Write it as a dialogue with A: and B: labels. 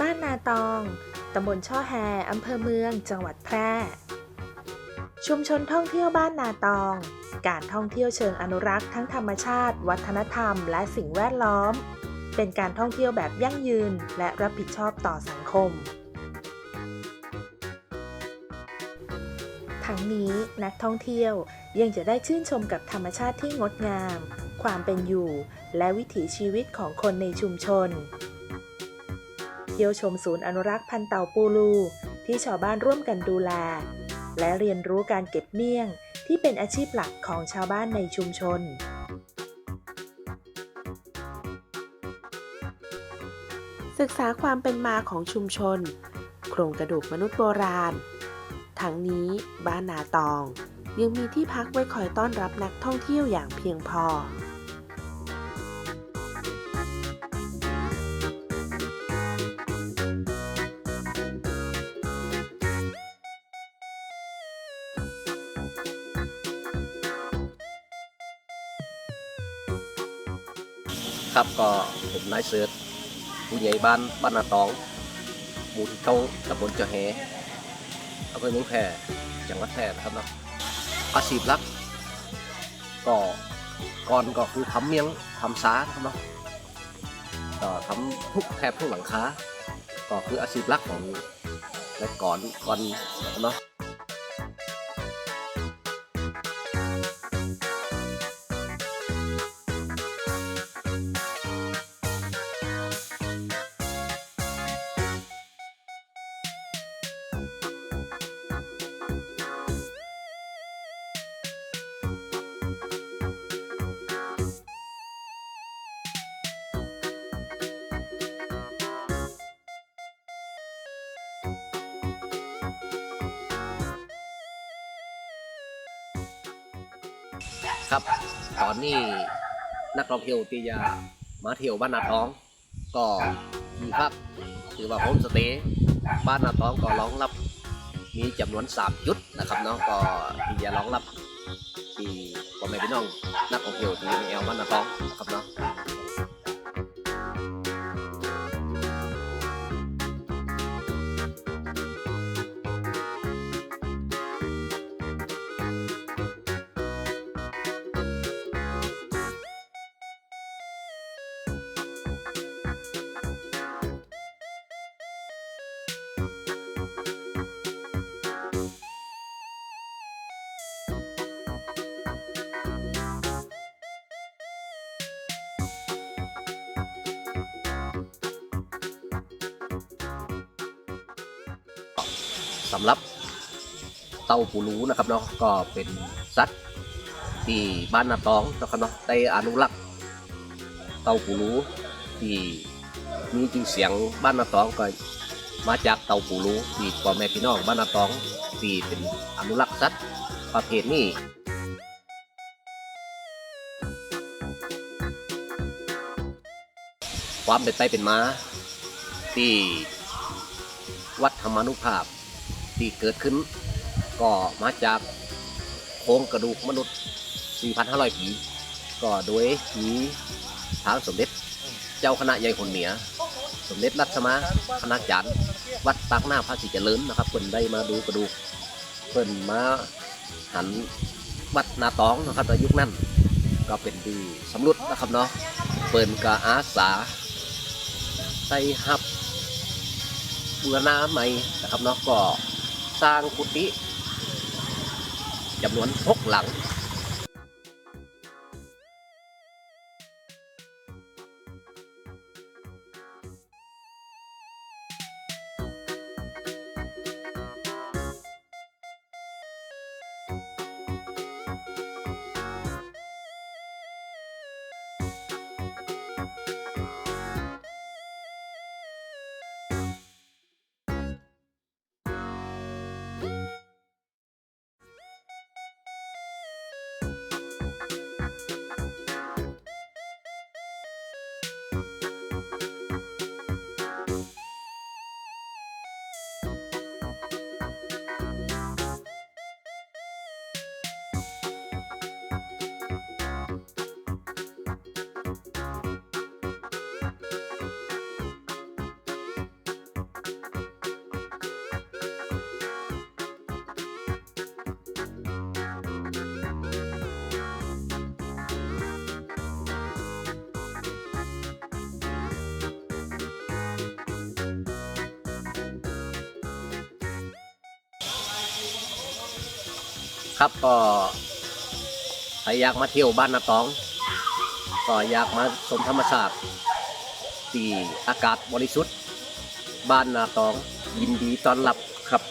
A: บ้านนาตอง ตำบลช่อแฮ อำเภอเมือง จังหวัดแพร่ ชุมชนท่องเที่ยวบ้านนาตอง การท่องเที่ยวเชิงอนุรักษ์ทั้งธรรมชาติ วัฒนธรรม และสิ่งแวดล้อม เป็นการท่องเที่ยวแบบยั่งยืน และรับผิดชอบต่อสังคม งนี้นักท่องเที่ยวยังจะได้ชื่นชมกับธรรมชาติที่งดงาม ความเป็นอยู่ และวิถีชีวิตของคนในชุมชน เที่ยวชมศูนย์อนุรักษ์พันเต่าปูลู ที่ชาวบ้านร่วมกันดูแล และเรียนรู้การเก็บเมี่ยงที่เป็นอาชีพหลักของชาวบ้านในชุมชนศึกษาความเป็นมาของชุมชน โครงกระดูกมนุษย์โบราณ ทั้งนี้บ้านนาตอง ยังมีที่พักไว้คอยต้อนรับนักท่องเที่ยวอย่างเพียงพอ
B: ครับก็ผมนายเสิร์ชผู้ใหญ่บ้านบ้านนาตองหมู่ที่เก้าตำบลเจ้าแห อำเภอเมืองแพร่จังหวัดแพร่นะครับเนาะอาชีพหลักก็ก่อนก็คือทำเมียงทำสาครับเนาะก็ทำทุกแทบทุกหลังคาก็คืออาชีพหลักของและก่อนก่อนเนาะ ครับ ตอนนี้นักท่องเที่ยวที่จะมาเที่ยวบ้านนาท้อง ก็มีพักถือว่าโฮมสเตย์บ้านนาท้องก็รองรับ มีจำนวน3จุดนะครับเนาะก็ที่จะรองรับที่พ่อแม่พี่น้องนักท่องเที่ยวที่มาแอวบ้านนาท้องครับเนาะ สำหรับเต่าปูรูนะครับเนาะก็เป็นสัตว์ที่บ้านนาตองนะครับเนาะได้อนุรักษ์เต่าปูรูที่มีจริงเสียงบ้านนาตองก็มาจากเต่าปูรูที่พ่อแม่พี่น้องบ้านนาตองที่เป็นอนุรักษ์สัตว์ประเภทนี้ความเป็นไปเป็นมาที่วัดธรรมานุภาพ ที่เกิดขึ้น ก็มาจากโครงกระดูกมนุษย์ 4,500 ปี ก็โดยมีทางสมเด็จเจ้าคณะใหญ่คนเหนือ สมเด็จรัชมาคณาจารย์วัดปากหน้าพระศรีเจริญนะครับเพิ่นได้มาดูกระดูกเพิ่นมาหันวัดนาตองนะครับในยุคนั้น ก็เป็นดีสำรุดนะครับเนาะเปิ่นก็อาสาใส่ฮับบูรณะใหม่นะครับเนาะก็ สร้างกุฏิจำนวนหกหลัง ครับก็ใครอยากมาเที่ยวบ้านนาตอง ก็อยากมาชมธรรมชาติที่อากาศบริสุทธิ์ บ้านนาตอง ยินดีต้อนรับครับ